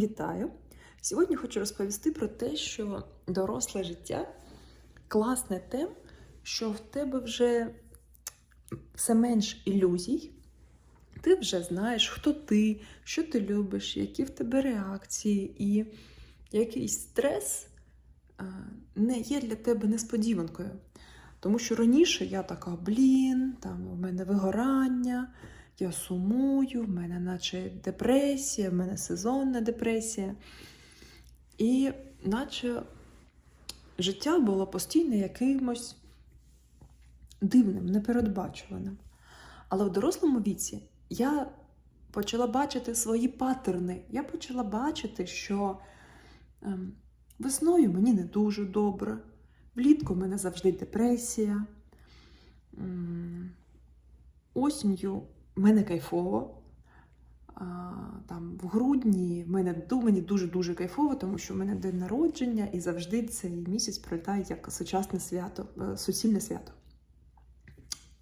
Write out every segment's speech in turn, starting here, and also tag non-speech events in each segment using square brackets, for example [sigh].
Вітаю! Сьогодні хочу розповісти про те, що доросле життя класне тем, що в тебе вже все менш ілюзій. Ти вже знаєш, хто ти, що ти любиш, які в тебе реакції, і якийсь стрес не є для тебе несподіванкою. Тому що раніше я така, блін, там у мене вигорання, я сумую, в мене наче депресія, в мене сезонна депресія. І наче життя було постійно якимось дивним, непередбачуваним. Але в дорослому віці я почала бачити свої паттерни. Я почала бачити, що ем, весною мені не дуже добре, влітку в мене завжди депресія. Осінню мене кайфово. А, там, в грудні в мене мені дуже-дуже кайфово, тому що в мене день народження, і завжди цей місяць пролітає як сучасне свято, е, суцільне свято.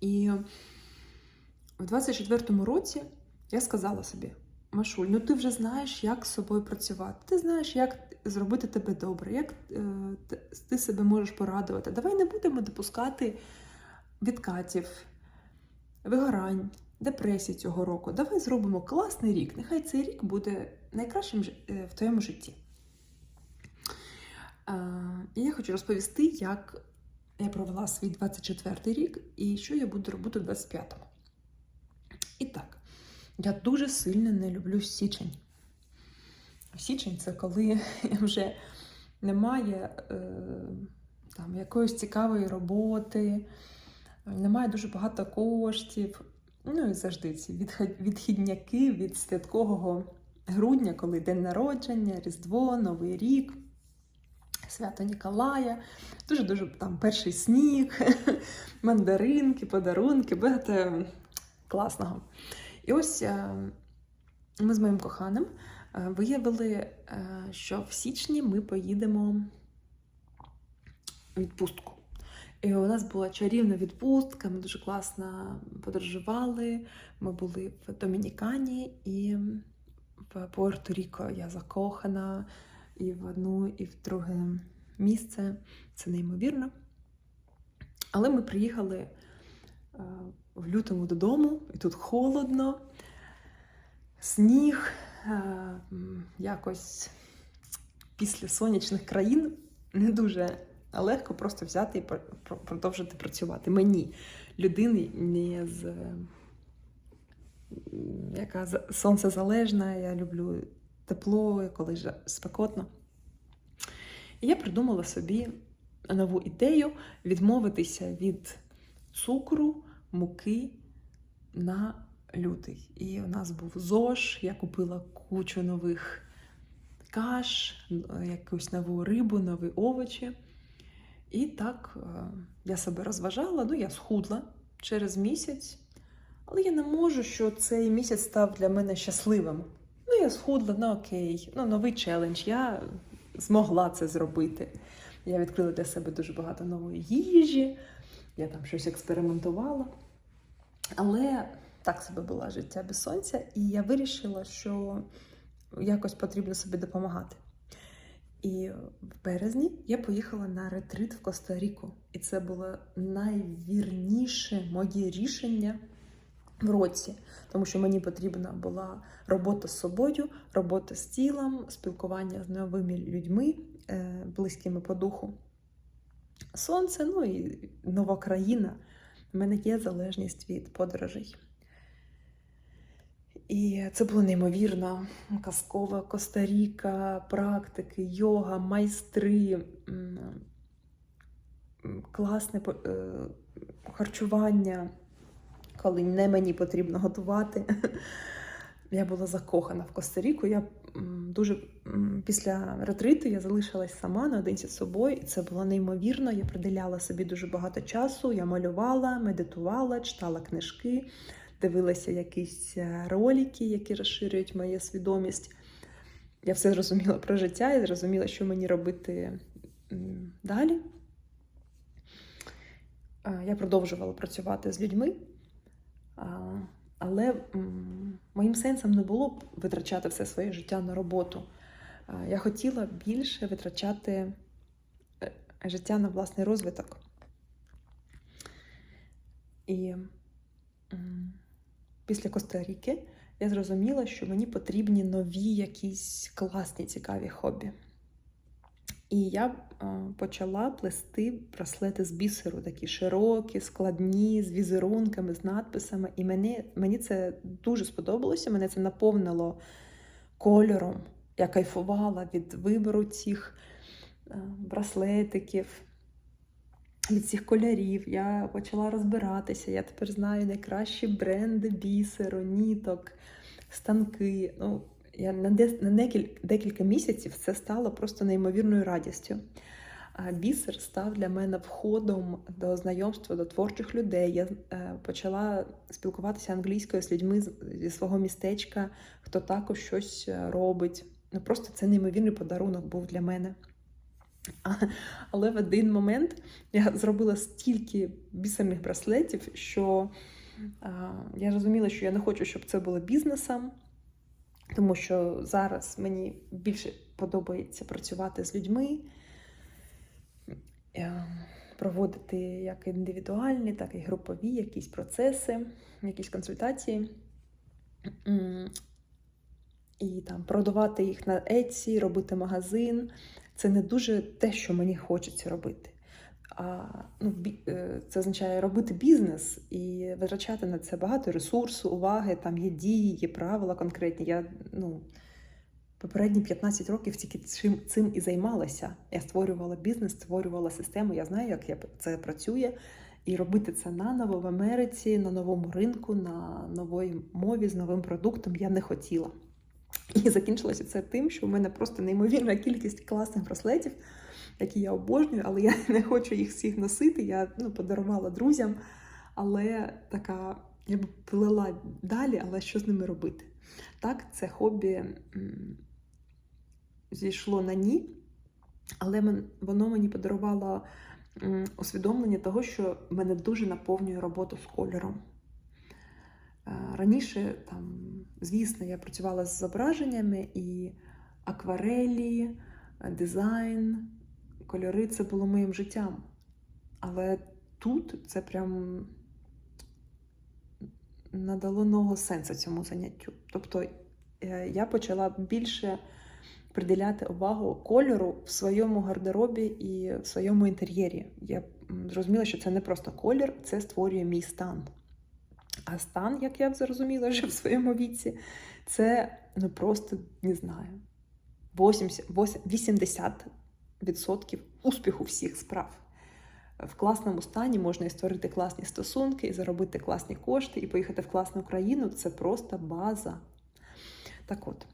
І в 24-му році я сказала собі: Машуль, ну ти вже знаєш, як з собою працювати. Ти знаєш, як зробити тебе добре, як е, ти- ти себе можеш порадувати. Давай не будемо допускати відкатів, вигорань, депресії цього року. Давай зробимо класний рік. Нехай цей рік буде найкращим е, в твоєму житті. І я хочу розповісти, як я провела свій 24-й рік і що я буду робити в 25-му. І так, я дуже сильно не люблю січень. Січень це коли [laughs] вже немає е, там, якоїсь цікавої роботи, немає дуже багато коштів. Ну і завжди ці відхідняки від святкового грудня, коли день народження, Різдво, Новий рік, свято Ніколая, дуже-дуже там перший сніг, [laughs] мандаринки, подарунки, багато класного. І ось е, ми з моїм коханим е, виявили, е, що в січні ми поїдемо відпустку. І у нас була чарівна відпустка, ми дуже класно подорожували. Ми були в Домінікані і в Пуерто-Ріко. Я закохана і в одну, і в друге місце. Це неймовірно. Але ми приїхали е, в лютому додому, і тут холодно, сніг, е, якось після сонячних країн не дуже легко просто взяти і пр- пр- продовжити працювати. Мені, людини, не з, яка за- сонцезалежна, я люблю тепло, коли ж спекотно. І я придумала собі нову ідею відмовитися від цукру, муки на лютий. І у нас був ЗОЖ, я купила кучу нових каш, якусь нову рибу, нові овочі. І так е, я себе розважала, ну я схудла через місяць, але я не можу, що цей місяць став для мене щасливим. Ну, я схудла, ну окей, ну новий челендж. Я змогла це зробити. Я відкрила для себе дуже багато нової їжі, я там щось експериментувала. Але так себе було життя без сонця, і я вирішила, що якось потрібно собі допомагати. І в березні я поїхала на ретрит в Коста-Ріку. І це було найвірніше моє рішення в році, тому що мені потрібна була робота з собою, робота з тілом, спілкування з новими людьми, е, близькими по духу. Сонце, ну і нова країна. У мене є залежність від подорожей. І це було неймовірно. Казкова Коста-Ріка, практики, йога, майстри, класне е, харчування, коли не мені потрібно готувати. [laughs] Я була закохана в Коста-Ріку. Я дуже після ретриту я залишилась сама наодинці з собою, і це було неймовірно. Я приділяла собі дуже багато часу. Я малювала, медитувала, читала книжки, дивилася якісь е, ролики, які розширюють мою свідомість. Я все зрозуміла про життя і зрозуміла, що мені робити далі. Е, Я продовжувала працювати з людьми. Але моїм сенсом не було б витрачати все своє життя на роботу. е, я хотіла більше витрачати е, життя на власний розвиток. І після Коста-Ріки я зрозуміла, що мені потрібні нові якісь класні цікаві хобі. І я е, почала плести браслети з бісеру, такі широкі, складні, з візерунками, з надписами. І мені, мені це дуже сподобалося, мене це наповнило кольором. Я кайфувала від вибору цих е, браслетиків, від цих кольорів. Я почала розбиратися. Я тепер знаю найкращі бренди бісеру, ніток, станки. Ну, я на, де, на декілька, декілька місяців це стало просто неймовірною радістю. А Бісер став для мене входом до знайомства до творчих людей. Я е, почала спілкуватися англійською з людьми зі свого містечка, хто також щось е, робить. Ну просто це неймовірний подарунок був для мене. Але в один момент я зробила стільки бісерних браслетів, що я розуміла, що я не хочу, щоб це було бізнесом, тому що зараз мені більше подобається працювати з людьми, е, проводити як індивідуальні, так і групові якісь процеси, якісь консультації. І там продавати їх на Etsy, робити магазин. Це не дуже те, що мені хочеться робити. А ну, е, це означає робити бізнес і витрачати на це багато ресурсу, уваги. Там є дії, є правила конкретні. Я ну, попередні 15 років тільки цим, цим і займалася. Я створювала бізнес, створювала систему. Я знаю, як я, це працює. І робити це наново в Америці, на новому ринку, на новій мові з новим продуктом я не хотіла. [laughs] І закінчилося це тим, що в мене просто неймовірна кількість класних браслетів, які я обожнюю, але я не хочу їх всіх носити. Я ну, подарувала друзям, але така я б плела далі, але що з ними робити? Так, це хобі зійшло на ні, але воно мені подарувало усвідомлення того, що мене дуже наповнює роботу з кольором. Е, Раніше, там, звісно, я працювала з зображеннями і акварелі, дизайн, кольори це було моїм життям. Але тут це прям надало нового сенсу цьому заняттю. Тобто е, я почала більше приділяти увагу кольору в своєму гардеробі і в своєму інтер'єрі. Я зрозуміла, що це не просто колір, це створює мій стан. А стан, як я зрозуміла вже в своєму віці, це ну просто не знаю. 80, 80% успіху всіх справ. В класному стані можна і створити класні стосунки, і заробити класні кошти, і поїхати в класну країну це просто база. Так от.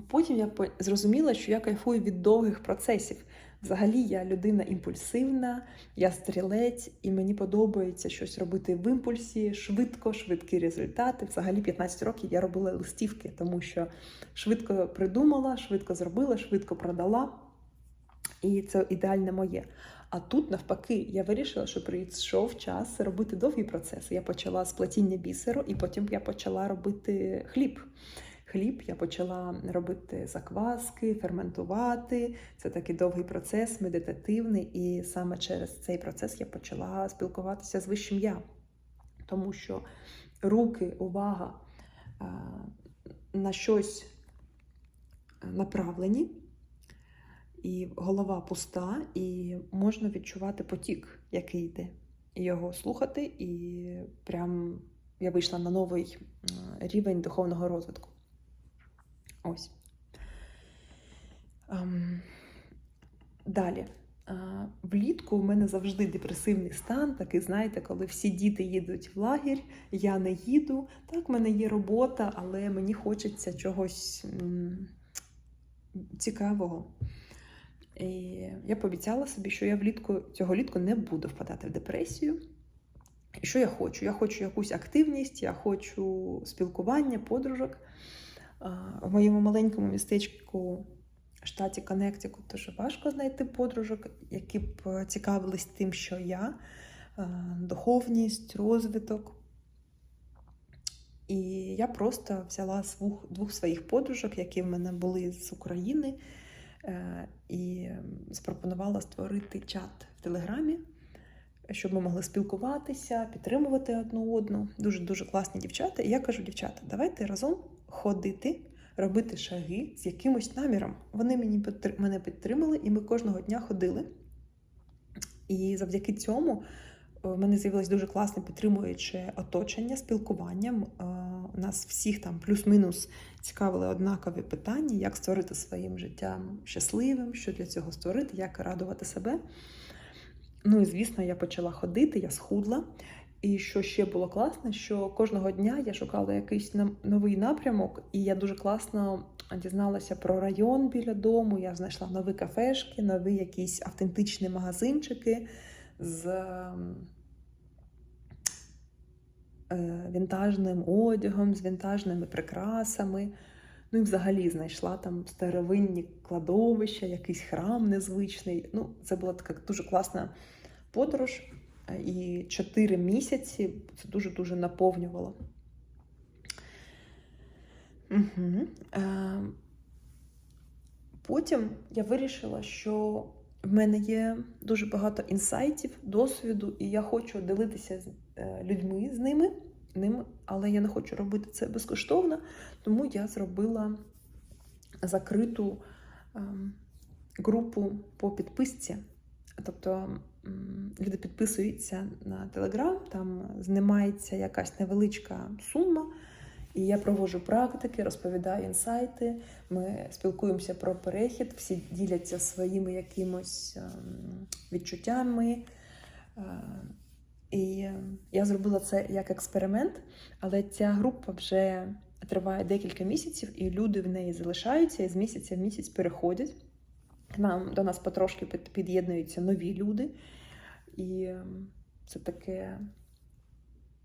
Потім я зрозуміла, що я кайфую від довгих процесів. Взагалі, я людина імпульсивна, я стрілець, і мені подобається щось робити в імпульсі, швидко, швидкі результати. Взагалі, 15 років я робила листівки, тому що швидко придумала, швидко зробила, швидко продала. І це ідеальне моє. А тут, навпаки, я вирішила, що прийшов час робити довгі процеси. Я почала з плетіння бісеру, і потім я почала робити хліб. Хліб я почала робити закваски, ферментувати. Це такий довгий процес, медитативний, і саме через цей процес я почала спілкуватися з вищим я. Тому що руки, увага е, на щось направлені, і голова пуста, і можна відчувати потік, який йде, і його слухати, і прям я вийшла на новий е, рівень духовного розвитку. Ось. Ем, Далі. Влітку у мене завжди депресивний стан, такий, знаєте, коли всі діти їдуть в лагерь, я не їду. Так, в мене є робота, але мені хочеться чогось цікавого. І я пообіцяла собі, що я влітку цього літку не буду впадати в депресію. І що я хочу? Я хочу якусь активність, я хочу спілкування, подружок. В моєму маленькому містечку в штаті Коннектикут дуже важко знайти подружок, які б е, цікавились тим, що я, е, духовність, розвиток. І я просто взяла двох, своїх подружок, які в мене були з України, е, і запропонувала створити чат в Телеграмі, щоб ми могли спілкуватися, підтримувати одну одну. Дуже дуже класні дівчата. І я кажу, дівчата, давайте разом ходити, робити шаги з якимось наміром. Вони мені мене підтримали, і ми кожного дня ходили. І завдяки цьому е, в мене з'явилось дуже класне підтримуюче оточення спілкуванням. Е, У нас всіх там плюс-мінус цікавили однакові питання, як створити своїм життям щасливим, що для цього створити, як радувати себе. Ну і звісно, я почала ходити, я схудла. І що ще було класно, що кожного дня я шукала якийсь новий напрямок, і я дуже класно дізналася про район біля дому. Я знайшла нові кафешки, нові якісь автентичні магазинчики з ем, е, вінтажним одягом, з вінтажними прикрасами. Ну і взагалі знайшла там старовинні кладовища, якийсь храм незвичний. Ну, це була така дуже класна подорож. І чотири місяці це дуже-дуже наповнювало. Угу. Потім я вирішила, що в мене є дуже багато інсайтів, досвіду, і я хочу ділитися з е, людьми з ними, ними, але я не хочу робити це безкоштовно, тому я зробила закриту ем, групу по підписці. Тобто люди підписуються на Телеграм, там знімається якась невеличка сума, і я проводжу практики, розповідаю інсайти. Ми спілкуємося про перехід, всі діляться своїми якимось ем, відчуттями. Е, І я зробила це як експеримент, але ця група вже триває декілька місяців, і люди в неї залишаються і з місяця в місяць переходять. Нам до нас потрошки під'єднуються нові люди, і ем, це таке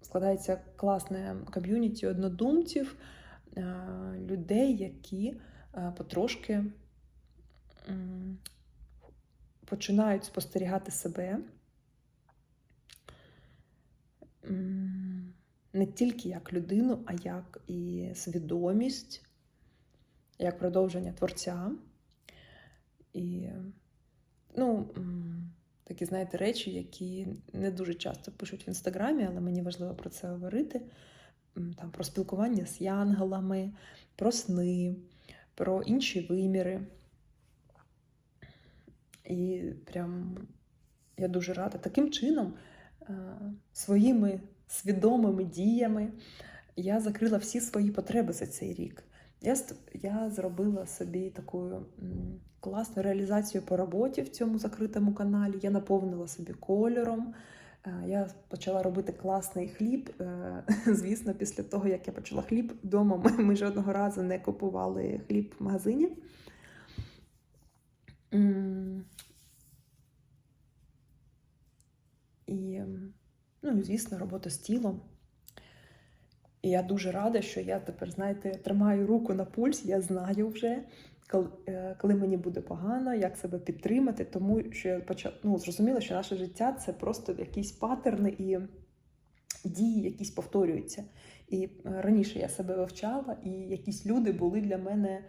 складається класне ком'юніті однодумців, е, людей, які е, потрошки починають спостерігати себе не тільки як людину, а як і свідомість, як продовження творця. І ну, такі, знаєте, речі, які не дуже часто пишуть в інстаграмі, але мені важливо про це говорити. Там, про спілкування з янголами, про сни, про інші виміри. І прям я дуже рада. Таким чином, е, своїми свідомими діями я закрила всі свої потреби за цей рік. Я, я зробила собі таку класну реалізацію по роботі в цьому закритому каналі. Я наповнила собі кольором. Е, Я почала робити класний хліб. Е, [laughs] Звісно, після того, як я почала хліб вдома, ми, ми жодного разу не купували хліб в магазині. І, ну, звісно, робота з тілом. І я дуже рада, що я тепер, знаєте, тримаю руку на пульс, я знаю вже, коли, е, мені буде погано, як себе підтримати, тому що я почала, ну, зрозуміла, що наше життя це просто якісь патерни і дії якісь повторюються. І е, раніше я себе вивчала, і якісь люди були для мене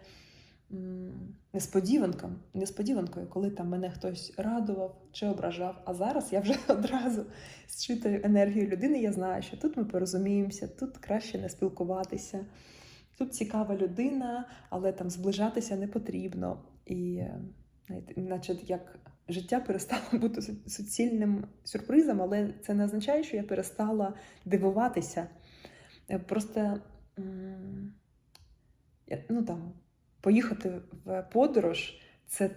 м, несподіванком, несподіванкою, коли там мене хтось радував чи ображав. А зараз я вже [laughs] одразу зчитую енергію людини. Я знаю, що тут ми порозуміємося, тут краще не спілкуватися. Тут цікава людина, але там зближатися не потрібно. І наче як життя перестало [laughs] бути суцільним сюрпризом, але це не означає, що я перестала дивуватися. Е, Просто ну, там, поїхати в подорож, це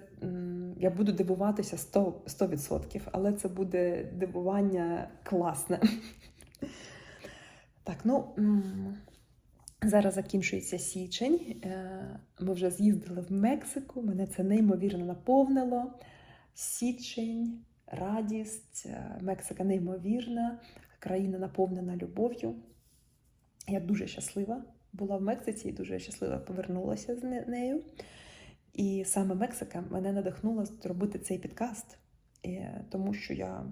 я буду дивуватися 100%, 100%, але це буде дивування класне. Так, ну. Зараз закінчується січень. Е, Ми вже з'їздили в Мексику. Мене це неймовірно наповнило. Січень, радість, е, Мексика неймовірна, країна наповнена любов'ю. Я дуже щаслива була в Мексиці і дуже щаслива повернулася з нею. І саме Мексика мене надихнула зробити цей підкаст, Е, тому що я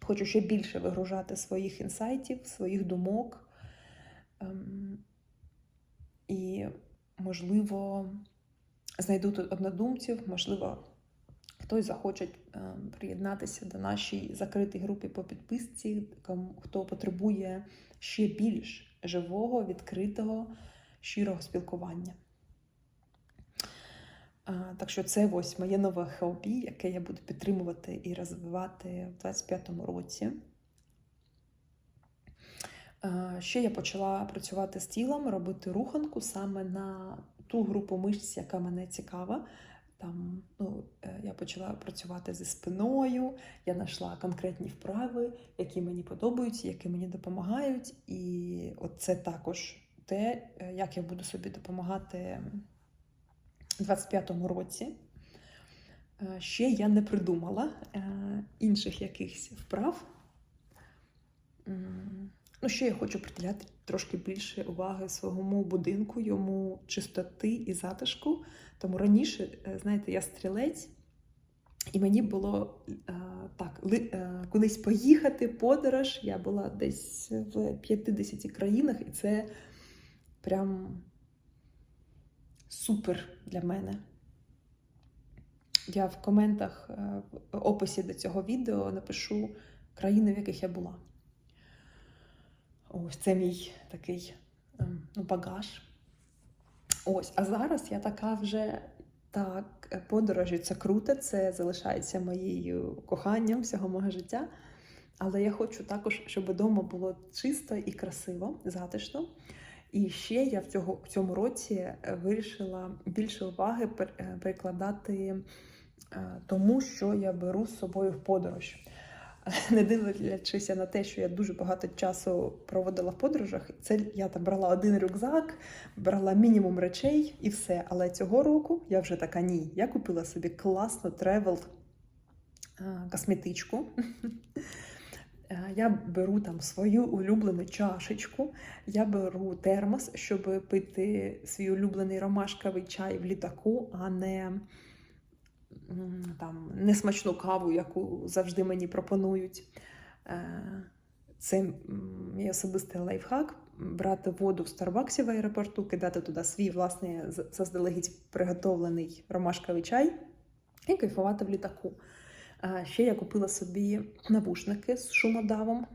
хочу ще більше вигружати своїх інсайтів, своїх думок Ем, І, можливо, знайду тут однодумців, можливо, хтось захоче ем, приєднатися до нашій закритій групі по підписці, хто потребує ще більш живого, відкритого, щирого спілкування. Так що це ось моє нове хобі, яке я буду підтримувати і розвивати в 25-му році. Ще я почала працювати з тілом, робити руханку саме на ту групу мишць, яка мене цікава. Там, ну, е, я почала працювати зі спиною, я знайшла конкретні вправи, які мені подобаються, які мені допомагають. І от це також те, е, як я буду собі допомагати у 25-му році. Е, Ще я не придумала інших якихось вправ. Ну, ще я хочу приділяти трошки більше уваги своєму будинку, йому чистоти і затишку. Тому раніше, е, знаєте, я стрілець, і мені було е, так, е, кудись поїхати, подорож. Я була десь в 50 країнах, і це прям супер для мене. Я в коментах в описі до цього відео напишу країни, в яких я була. Ось це мій такий ем, ну, багаж. Ось, а зараз я така вже так, е, подорожі це круто, це залишається моєю коханням всього мого життя. Але я хочу також, щоб вдома було чисто і красиво, затишно. І ще я в цього, в цьому році е, вирішила більше уваги пер- прикладати е, тому, що я беру з собою в подорож. [laughs] Не дивлячись на те, що я дуже багато часу проводила в подорожах, це я там брала один рюкзак, брала мінімум речей і все. Але цього року я вже така ні. Я купила собі класну тревел косметичку. [laughs] Я беру там свою улюблену чашечку, я беру термос, щоб пити свій улюблений ромашковий чай в літаку, а не там несмачну каву, яку завжди мені пропонують. Е, Це мій особистий лайфхак брати воду в Старбаксі в аеропорту, кидати туди свій власний заздалегідь приготовлений ромашковий чай і кайфувати в літаку. Ще я купила собі навушники з шумодавом.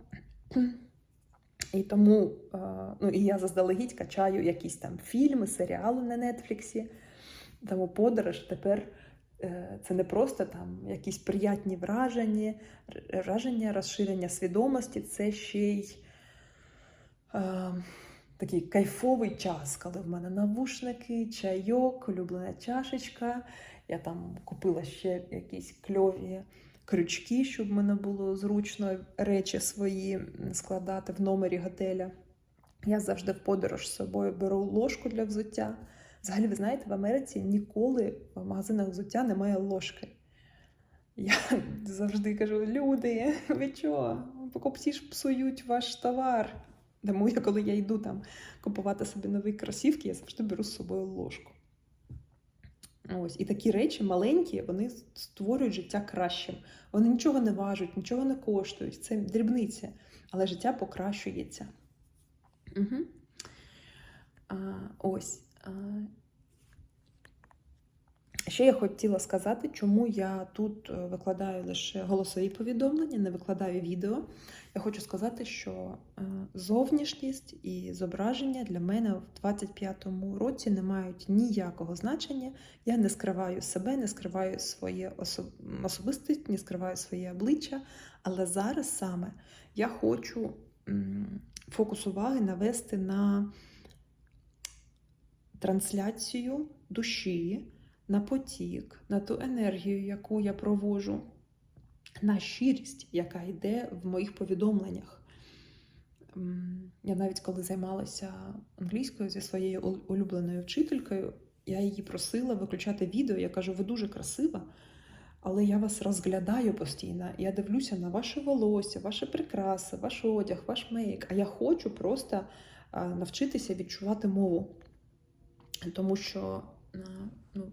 І тому е, ну, і я заздалегідь качаю якісь там фільми, серіали на Нетфліксі. Тому подорож тепер е, це не просто там якісь приятні враження, враження, розширення свідомості, це ще й е, такий кайфовий час, коли в мене навушники, чайок, улюблена чашечка. Я там купила ще якісь кльові крючки, щоб в мене було зручно речі свої складати в номері готеля. Я завжди в подорож з собою беру ложку для взуття. Взагалі, ви знаєте, в Америці ніколи в магазинах взуття немає ложки. Я завжди кажу: люди, ви чого? Покупці ж псують ваш товар. Тому я, коли я йду там купувати собі нові кросівки, я завжди беру з собою ложку. Ось, і такі речі маленькі, вони створюють життя кращим. Вони нічого не важать, нічого не коштують. Це дрібниці, але життя покращується. Угу. А, ось. Ще я хотіла сказати, чому я тут е, викладаю лише голосові повідомлення, не викладаю відео. Я хочу сказати, що е, зовнішність і зображення для мене в 25-му році не мають ніякого значення. Я не скриваю себе, не скриваю своє особ- особистість, не скриваю своє обличчя. Але зараз саме я хочу фокус уваги навести на трансляцію душі, на потік, на ту енергію, яку я провожу, на щирість, яка йде в моїх повідомленнях. Я навіть коли займалася англійською зі своєю улюбленою вчителькою, я її просила виключати відео. Я кажу, ви дуже красива, але я вас розглядаю постійно. Я дивлюся на ваше волосся, ваші прикраси, ваш одяг, ваш мейк. А я хочу просто навчитися відчувати мову. Тому що ну,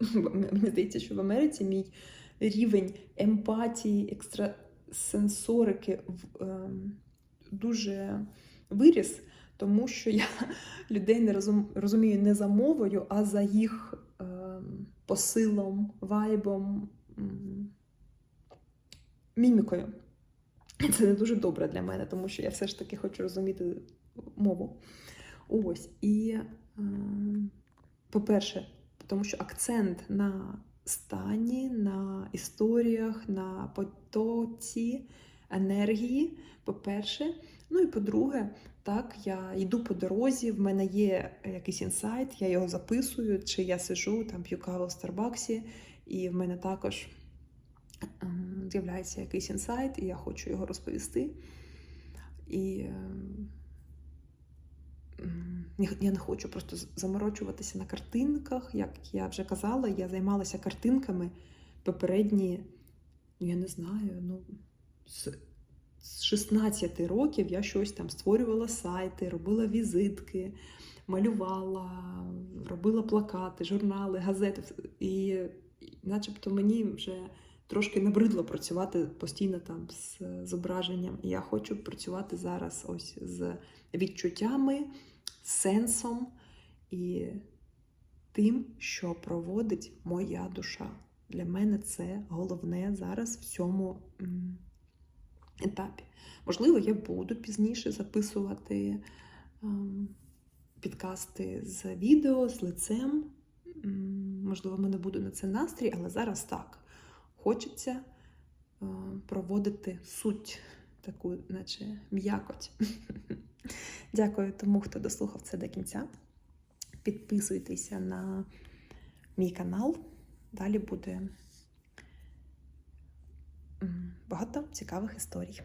[laughs] мені здається, що в Америці мій рівень емпатії, екстрасенсорики ем, дуже виріс, тому що я [laughs] людей не розумію не за мовою, а за їх е, посилом, вайбом, мімікою. Це не дуже добре для мене, тому що я все ж таки хочу розуміти мову. Ось. І, е, по-перше, тому що акцент на стані, на історіях, на потоці енергії, по-перше. Ну і по-друге, так, я йду по дорозі, в мене є якийсь інсайт, я його записую, чи я сижу, там п'ю каву в Старбаксі, і в мене також ем, з'являється якийсь інсайт, і я хочу його розповісти. І ем, я не хочу просто заморочуватися на картинках. Як я вже казала, я займалася картинками попередні, ну я не знаю, ну, з, з 16 років я щось там створювала сайти, робила візитки, малювала, робила плакати, журнали, газети. І начебто мені вже трошки набридло працювати постійно там з зображенням. Я хочу працювати зараз ось з відчуттями, сенсом і тим, що проводить моя душа. Для мене це головне зараз в цьому етапі. Можливо, я буду пізніше записувати ем, підкасти з відео, з лицем. Можливо, в мене буде на це настрій, але зараз так. Хочеться е, проводити суть, таку, наче м'якоть. [laughs] Дякую тому, хто дослухав це до кінця. Підписуйтеся на мій канал. Далі буде багато цікавих історій.